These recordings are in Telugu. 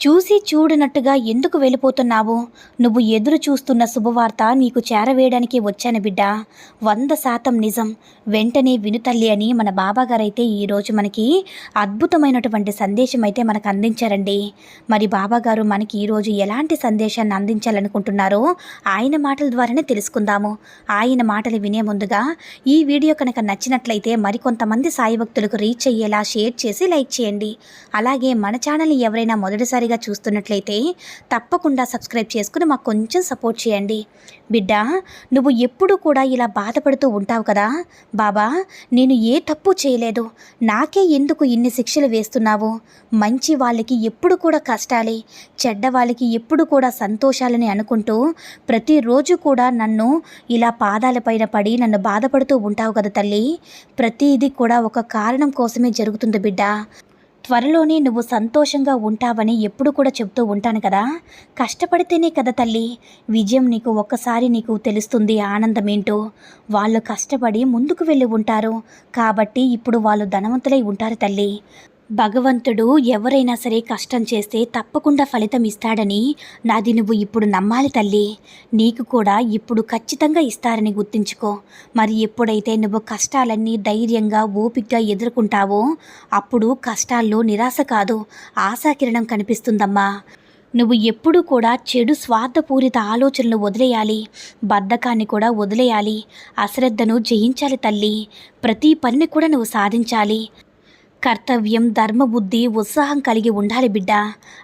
చూసి చూడనట్టుగా ఎందుకు వెళ్ళిపోతున్నావు? నువ్వు ఎదురు చూస్తున్న శుభవార్త నీకు చేరవేయడానికి వచ్చాను బిడ్డ. వంద శాతం నిజం. వెంటనే వినుతల్లి అని మన బాబాగారైతే ఈరోజు మనకి అద్భుతమైనటువంటి సందేశం అయితే మనకు అందించారండి. మరి బాబాగారు మనకి ఈరోజు ఎలాంటి సందేశాన్ని అందించాలనుకుంటున్నారో ఆయన మాటల ద్వారానే తెలుసుకుందాము. ఆయన మాటలు వినే ముందుగా ఈ వీడియో కనుక నచ్చినట్లయితే మరికొంతమంది సాయి భక్తులకు రీచ్ అయ్యేలా షేర్ చేసి లైక్ చేయండి. అలాగే మన ఛానల్ని ఎవరైనా మొదటిసారిగా చూస్తున్నట్లయితే తప్పకుండా సబ్స్క్రైబ్ చేసుకుని మాకు కొంచెం సపోర్ట్ చేయండి. బిడ్డ నువ్వు ఎప్పుడు కూడా ఇలా బాధపడుతూ ఉంటావు కదా? బాబా నేను ఏ తప్పు చేయలేదు. నాకే ఎందుకు ఇన్ని శిక్షలు వేస్తున్నావు? మంచి వాళ్ళకి ఎప్పుడు కూడా కష్టాలే. చెడ్డ వాళ్ళకి ఎప్పుడు కూడా సంతోషాలని అనుకుంటూ ప్రతిరోజు కూడా నన్ను ఇలా పాదాలపైన పడి నన్ను బాధపడుతూ ఉంటావు కదా తల్లి? ప్రతిదీ కూడా ఒక కారణం కోసమే జరుగుతుంది బిడ్డ. త్వరలోనే నువ్వు సంతోషంగా ఉంటావని ఎప్పుడు కూడా చెప్తూ ఉంటాను కదా. కష్టపడితేనే కదా తల్లి. విజయం నీకు ఒక్కసారి నీకు తెలుస్తుంది ఆనందం ఏంటో వాళ్ళు కష్టపడి ముందుకు వెళ్ళి ఉంటారు. కాబట్టి ఇప్పుడు వాళ్ళు ధనవంతులై ఉంటారు తల్లి. భగవంతుడు ఎవరైనా సరే కష్టం చేస్తే తప్పకుండా ఫలితం ఇస్తాడని నాది నువ్వు ఇప్పుడు నమ్మాలి తల్లి. నీకు కూడా ఇప్పుడు ఖచ్చితంగా ఇస్తారని గుర్తుంచుకో. మరి ఎప్పుడైతే నువ్వు కష్టాలన్నీ ధైర్యంగా ఓపికగా ఎదుర్కొంటావో అప్పుడు కష్టాల్లో నిరాశ కాదు ఆశాకిరణం కనిపిస్తుందమ్మా. నువ్వు ఎప్పుడూ కూడా చెడు స్వార్థపూరిత ఆలోచనలు వదిలేయాలి బద్ధకాన్ని కూడా వదిలేయాలి అశ్రద్ధను జయించాలి తల్లి. ప్రతి పనిని కూడా నువ్వు సాధించాలి. కర్తవ్యం ధర్మబుద్ధి ఉత్సాహం కలిగి ఉండాలి బిడ్డ.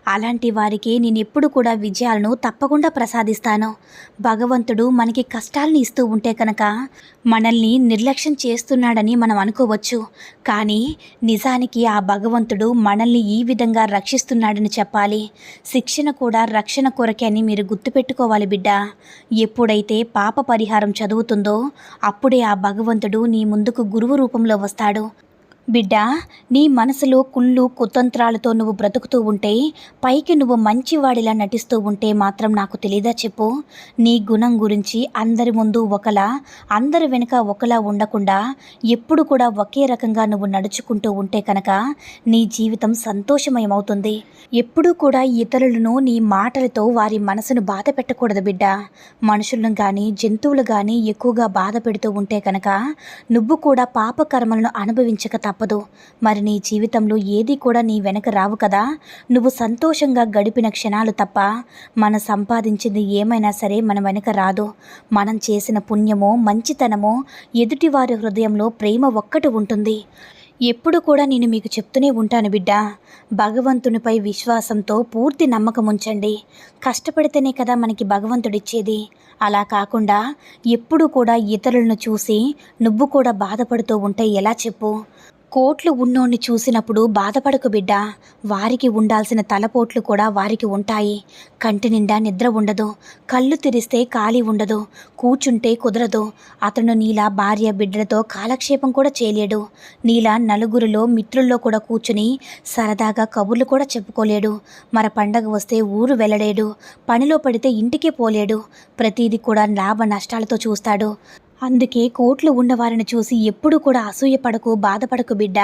అలాంటి వారికి నేను ఎప్పుడు కూడా విజయాలను తప్పకుండా ప్రసాదిస్తాను. భగవంతుడు మనకి కష్టాలను ఇస్తూ ఉంటే కనుక మనల్ని నిర్లక్ష్యం చేస్తున్నాడని మనం అనుకోవచ్చు. కానీ నిజానికి ఆ భగవంతుడు మనల్ని ఈ విధంగా రక్షిస్తున్నాడని చెప్పాలి. శిక్షణ కూడా రక్షణ కొరకే అని మీరు గుర్తుపెట్టుకోవాలి బిడ్డ. ఎప్పుడైతే పాప పరిహారం చదువుతుందో అప్పుడే ఆ భగవంతుడు నీ ముందుకు గురువు రూపంలో వస్తాడు. బిడ్డ నీ మనసులో కుళ్ళు కుతంత్రాలతో నువ్వు బ్రతుకుతూ ఉంటే పైకి నువ్వు మంచివాడిలా నటిస్తూ ఉంటే మాత్రం నాకు తెలీదా చెప్పు? నీ గుణం గురించి అందరి ముందు ఒకలా అందరి వెనుక ఒకలా ఉండకుండా ఎప్పుడు కూడా ఒకే రకంగా నువ్వు నడుచుకుంటూ ఉంటే కనుక నీ జీవితం సంతోషమయమవుతుంది. ఎప్పుడూ కూడా ఇతరులను నీ మాటలతో వారి మనసును బాధ పెట్టకూడదు బిడ్డ. మనుషులను కానీ జంతువులు కానీ ఎక్కువగా బాధ పెడుతూ ఉంటే కనుక నువ్వు కూడా పాపకర్మలను అనుభవించక తప్పదు. మరి నీ జీవితంలో ఏది కూడా నీ వెనక రావు కదా. నువ్వు సంతోషంగా గడిపిన క్షణాలు తప్ప మనం సంపాదించింది ఏమైనా సరే మన వెనక రాదు. మనం చేసిన పుణ్యమో మంచితనమో ఎదుటివారి హృదయంలో ప్రేమ ఒక్కటి ఉంటుంది. ఎప్పుడు కూడా నేను మీకు చెప్తూనే ఉంటాను బిడ్డ. భగవంతునిపై విశ్వాసంతో పూర్తి నమ్మకం ఉంచండి. కష్టపడితేనే కదా మనకి భగవంతుడిచ్చేది. అలా కాకుండా ఎప్పుడు కూడా ఇతరులను చూసి నువ్వు కూడా బాధపడుతూ ఉంటే ఎలా చెప్పు? కోట్లు ఉన్నోణ్ణి చూసినప్పుడు బాధపడకు బిడ్డ. వారికి ఉండాల్సిన తలపోట్లు కూడా వారికి ఉంటాయి. కంటి నిండా నిద్ర ఉండదు. కళ్ళు తెరిస్తే ఖాళీ ఉండదు. కూర్చుంటే కుదరదు. అతను నీలా భార్య బిడ్డలతో కాలక్షేపం కూడా చేయలేడు. నీలా నలుగురిలో మిత్రుల్లో కూడా కూర్చుని సరదాగా కబుర్లు కూడా చెప్పుకోలేడు. మర పండగ వస్తే ఊరు వెళ్ళలేడు పనిలో పడితే ఇంటికే పోలేడు. ప్రతిదీ కూడా లాభ నష్టాలతో చూస్తాడు. అందుకే కోట్లు ఉన్నవారిని చూసి ఎప్పుడు కూడా అసూయపడకు బాధపడకు బిడ్డ.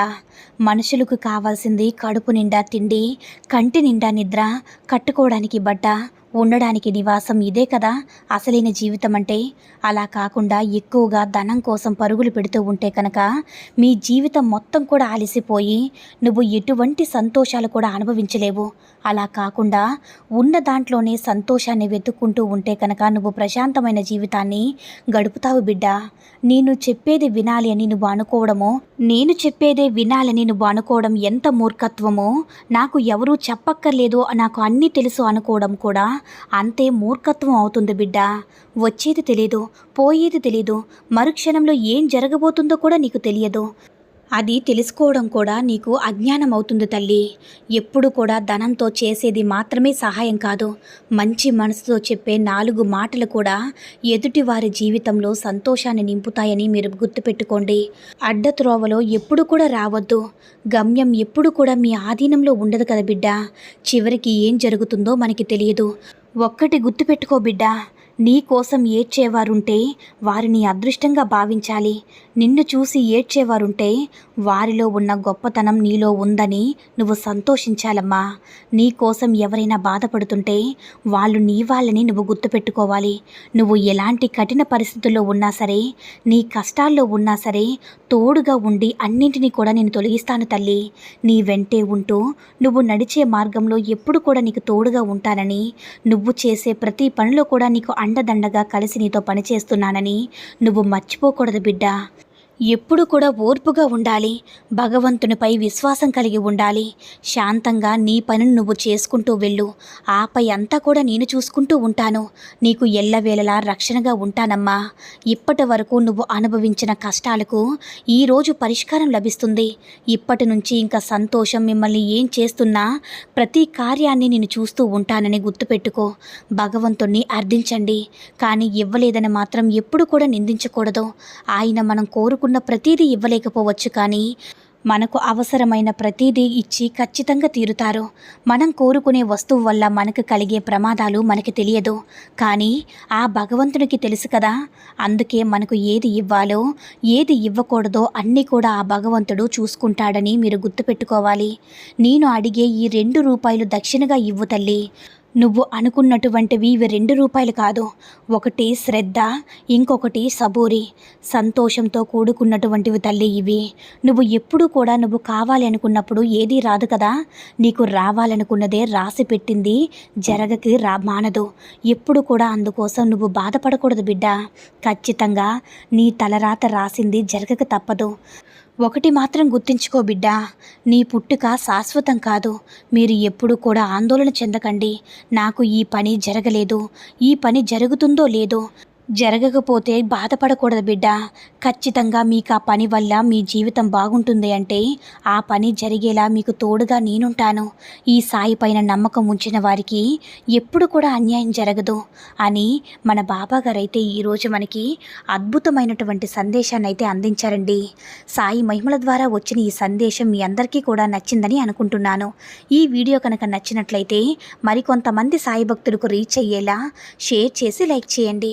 మనుషులకు కావాల్సింది కడుపు నిండా తిండి కంటి నిండా నిద్ర కట్టుకోవడానికి బట్ట ఉండడానికి నివాసం ఇదే కదా అసలైన జీవితం అంటే అలా కాకుండా ఎక్కువగా ధనం కోసం పరుగులు పెడుతూ ఉంటే కనుక మీ జీవితం మొత్తం కూడా అలసిపోయి నువ్వు ఎటువంటి సంతోషాలు కూడా అనుభవించలేవు. అలా కాకుండా ఉన్న దాంట్లోనే సంతోషాన్ని వెతుక్కుంటూ ఉంటే కనుక నువ్వు ప్రశాంతమైన జీవితాన్ని గడుపుతావు బిడ్డ. నేను చెప్పేది వినాలి అని నువ్వు అనుకోవడమో నేను చెప్పేదే వినాలని నువ్వు అనుకోవడం ఎంత మూర్ఖత్వమో నాకు ఎవరూ చెప్పక్కర్లేదు నాకు అన్నీ తెలుసు అనుకోవడం కూడా అంతే మూర్ఖత్వం అవుతుంది బిడ్డ. వచ్చేది తెలీదు పోయేది తెలీదు మరుక్షణంలో ఏం జరగబోతుందో కూడా నీకు తెలియదు. అది తెలుసుకోవడం కూడా నీకు అజ్ఞానం అవుతుంది తల్లి. ఎప్పుడు కూడా ధనంతో చేసేది మాత్రమే సహాయం కాదు. మంచి మనసుతో చెప్పే నాలుగు మాటలు కూడా ఎదుటివారి జీవితంలో సంతోషాన్ని నింపుతాయని మీరు గుర్తుపెట్టుకోండి. అడ్డత్రోవలో ఎప్పుడు కూడా రావద్దు. గమ్యం ఎప్పుడు కూడా మీ ఆధీనంలో ఉండదు కదా బిడ్డ. చివరికి ఏం జరుగుతుందో మనకి తెలియదు. ఒక్కటి గుర్తుపెట్టుకో బిడ్డ. నీ కోసం ఏడ్చేవారుంటే వారిని అదృష్టంగా భావించాలి. నిన్ను చూసి ఏడ్చేవారుంటే వారిలో ఉన్న గొప్పతనం నీలో ఉందని నువ్వు సంతోషించాలమ్మా. నీ కోసం ఎవరైనా బాధపడుతుంటే వాళ్ళు నీ వాళ్ళని నువ్వు గుర్తుపెట్టుకోవాలి. నువ్వు ఎలాంటి కఠిన పరిస్థితుల్లో ఉన్నా సరే నీ కష్టాల్లో ఉన్నా సరే తోడుగా ఉండి అన్నింటినీ కూడా నేను తొలగిస్తాను తల్లి. నీ వెంటే ఉంటూ నువ్వు నడిచే మార్గంలో ఎప్పుడు కూడా నీకు తోడుగా ఉంటానని నువ్వు చేసే ప్రతి పనిలో కూడా నీకు అండదండగా కలిసి నీతో పనిచేస్తున్నానని నువ్వు మర్చిపోకూడదు బిడ్డ. ఎప్పుడు కూడా ఓర్పుగా ఉండాలి. భగవంతునిపై విశ్వాసం కలిగి ఉండాలి. శాంతంగా నీ పనిని నువ్వు చేసుకుంటూ వెళ్ళు. ఆపై అంతా కూడా నేను చూసుకుంటూ ఉంటాను. నీకు ఎల్లవేళలా రక్షణగా ఉంటానమ్మా. ఇప్పటి వరకు నువ్వు అనుభవించిన కష్టాలకు ఈరోజు పరిష్కారం లభిస్తుంది. ఇప్పటి నుంచి ఇంకా సంతోషం మిమ్మల్ని ఏం చేస్తున్నా ప్రతి కార్యాన్ని నేను చూస్తూ ఉంటానని గుర్తుపెట్టుకో. భగవంతుణ్ణి అర్థించండి. కానీ ఇవ్వలేదని మాత్రం ఎప్పుడు కూడా నిందించకూడదు. ఆయన మనం కోరుకు కోరుకున్న ప్రతీదీ ఇవ్వలేకపోవచ్చు కానీ మనకు అవసరమైన ప్రతీదీ ఇచ్చి ఖచ్చితంగా తీరుతారు. మనం కోరుకునే వస్తువు వల్ల మనకు కలిగే ప్రమాదాలు మనకి తెలియదు. కానీ ఆ భగవంతునికి తెలుసు కదా అందుకే మనకు ఏది ఇవ్వాలో ఏది ఇవ్వకూడదో అన్నీ కూడా ఆ భగవంతుడు చూసుకుంటాడని మీరు గుర్తుపెట్టుకోవాలి. నేను అడిగే ఈ రెండు రూపాయలు దక్షిణగా ఇవ్వు తల్లి. నువ్వు అనుకున్నటువంటివి ఇవి రెండు రూపాయలు కాదు. ఒకటి శ్రద్ధ ఇంకొకటి సబూరి. సంతోషంతో కూడుకున్నటువంటివి తల్లి ఇవి. నువ్వు ఎప్పుడూ కూడా నువ్వు కావాలి అనుకున్నప్పుడు ఏదీ రాదు కదా. నీకు రావాలనుకున్నదే రాసి పెట్టింది జరగకి రా మానదు. ఎప్పుడు కూడా అందుకోసం నువ్వు బాధపడకూడదు బిడ్డ. ఖచ్చితంగా నీ తలరాత రాసింది జరగక తప్పదు. ఒకటి మాత్రం గుర్తుంచుకో బిడ్డా నీ పుట్టుక శాశ్వతం కాదు. మీరు ఎప్పుడు కూడా ఆందోళన చెందకండి. నాకు ఈ పని జరగలేదు. ఈ పని జరుగుతుందో లేదో జరగకపోతే బాధపడకూడదు బిడ్డ. ఖచ్చితంగా మీకు ఆ పని వల్ల మీ జీవితం బాగుంటుంది అంటే ఆ పని జరిగేలా మీకు తోడుగా నేనుంటాను. ఈ సాయి పైన నమ్మకం ఉంచిన వారికి ఎప్పుడు కూడా అన్యాయం జరగదు అని మన బాబా అయితే ఈరోజు మనకి అద్భుతమైనటువంటి సందేశాన్ని అయితే అందించారండి. సాయి మహిమల ద్వారా వచ్చిన ఈ సందేశం మీ అందరికీ కూడా నచ్చిందని అనుకుంటున్నాను. ఈ వీడియో కనుక నచ్చినట్లయితే మరికొంతమంది సాయి భక్తులకు రీచ్ అయ్యేలా షేర్ చేసి లైక్ చేయండి.